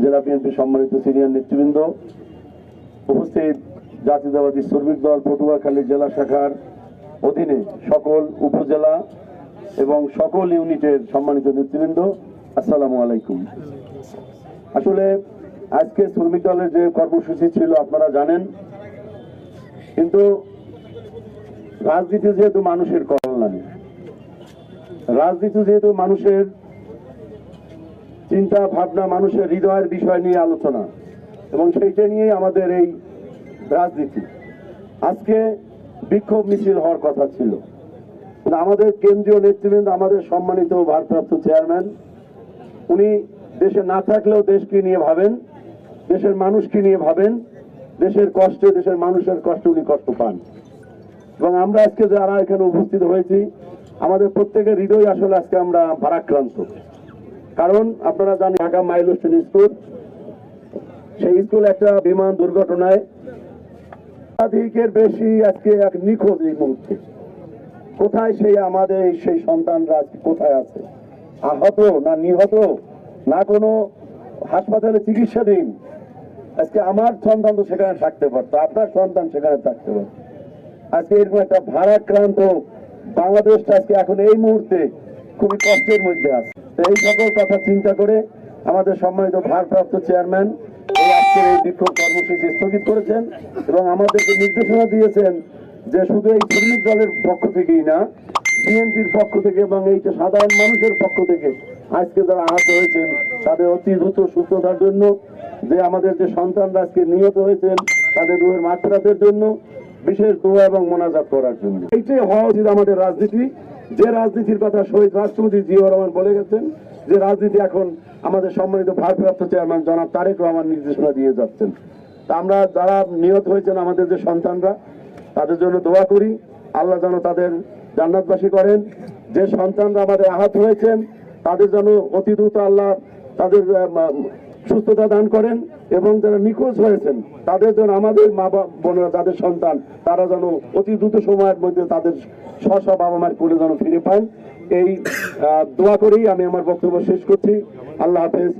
BNP সম্মানিত senior নেতৃবৃন্দ, উপস্থিত জাতীয়তাবাদী শ্রমিক দল পটুয়াখালী জেলা শাখার অধীনে সকল উপজেলা এবং সকল ইউনিটের সম্মানিত নেতৃবৃন্দ, আসসালামু আলাইকুম। আসলে আজকে শ্রমিক দলের যে কর্মসূচি ছিল, আপনারা জানেন, কিন্তু রাজনীতি যেহেতু মানুষের কল্যাণ, রাজনীতি যেহেতু মানুষের চিন্তা ভাবনা মানুষের হৃদয়ের বিষয় নিয়ে আলোচনা এবং সেইটা নিয়েই আমাদের এই রাজনীতি। আজকে বিক্ষোভ মিছিল হওয়ার কথা ছিল। আমাদের কেন্দ্রীয় নেতৃবৃন্দ, আমাদের সম্মানিত ভারপ্রাপ্ত চেয়ারম্যান, উনি দেশে না থাকলেও দেশকে নিয়ে ভাবেন, দেশের মানুষকে নিয়ে ভাবেন, দেশের কষ্টে, দেশের মানুষের কষ্টে উনি কষ্ট পান। এবং আমরা আজকে যারা এখানে উপস্থিত হয়েছি, আমাদের প্রত্যেকের হৃদয় আসলে আজকে আমরা ভারাক্রান্ত। কারণ আপনারা জানেন ঢাকা মাইলস্টোন স্কুল। সেই স্কুল একটা বিমান দুর্ঘটনায় একাধিকের বেশি আজকে এক নিখোঁজ এই মুহূর্তে। কোথায় সেই আমাদের সেই সন্তানরা কোথায় আছে? আহত না নিহত? না কোনো হাসপাতালে চিকিৎসাধীন? আজকে আমার সন্তান তো সেখানে থাকতে পারতো, আপনার সন্তান সেখানে থাকতে পারতো। আজকে এরকম একটা ভারাক্রান্ত বাংলাদেশটা আজকে এখন এই মুহূর্তে খুবই কষ্টের মধ্যে আছে। এই সকল কথা চিন্তা করে আমাদের সম্মানিত ভারপ্রাপ্ত চেয়ারম্যান এই আজকের এই বিক্ষোভ কর্মসূচি স্থগিত করেছেন এবং আমাদেরকে নির্দেশনা দিয়েছেন যে শুধু এই শ্রমিক দলের পক্ষ থেকেই না, বিএনপির পক্ষ থেকে এবং এই যে সাধারণ মানুষের পক্ষ থেকে আজকে যারা আহত হয়েছেন, তাদের অতি দ্রুত সুস্থতার জন্য, যে আমাদের যে সন্তানরা আজকে নিহত হয়েছেন, তাদের রুহের মাত্রাদের জন্য বিশেষ দোয়া এবং মোনাজাত করার জন্য। এইটাই হওয়া উচিত আমাদের রাজনীতি। যে রাজনীতির কথা শহীদ রাষ্ট্রপতি জিয়াউর রহমান বলে গেছেন, যে রাজনীতি এখন আমাদের সম্মানিত ভারপ্রাপ্ত চেয়ারম্যান জনাব তারেক রহমান নির্দেশনা দিয়ে যাচ্ছেন। তা আমরা যারা নিহত হয়েছেন আমাদের যে সন্তানরা, তাদের জন্য দোয়া করি। আল্লাহ যেন তাদের জান্নাতবাসী করেন। যে সন্তানরা আমাদের আহত হয়েছেন, তাদের যেন অতি দ্রুত আল্লাহ তাদের সুস্থতা দান করেন এবং যারা নিখোঁজ হয়েছেন, তাদের যেন আমাদের মা বোনেরা তাদের সন্তান, তারা যেন অতি দ্রুত সময়ের মধ্যে তাদের স্ব বাবা মায়ের কোলে যেন ফিরে পায়। এই দোয়া করেই আমি আমার বক্তব্য শেষ করছি। আল্লাহ হাফেজ।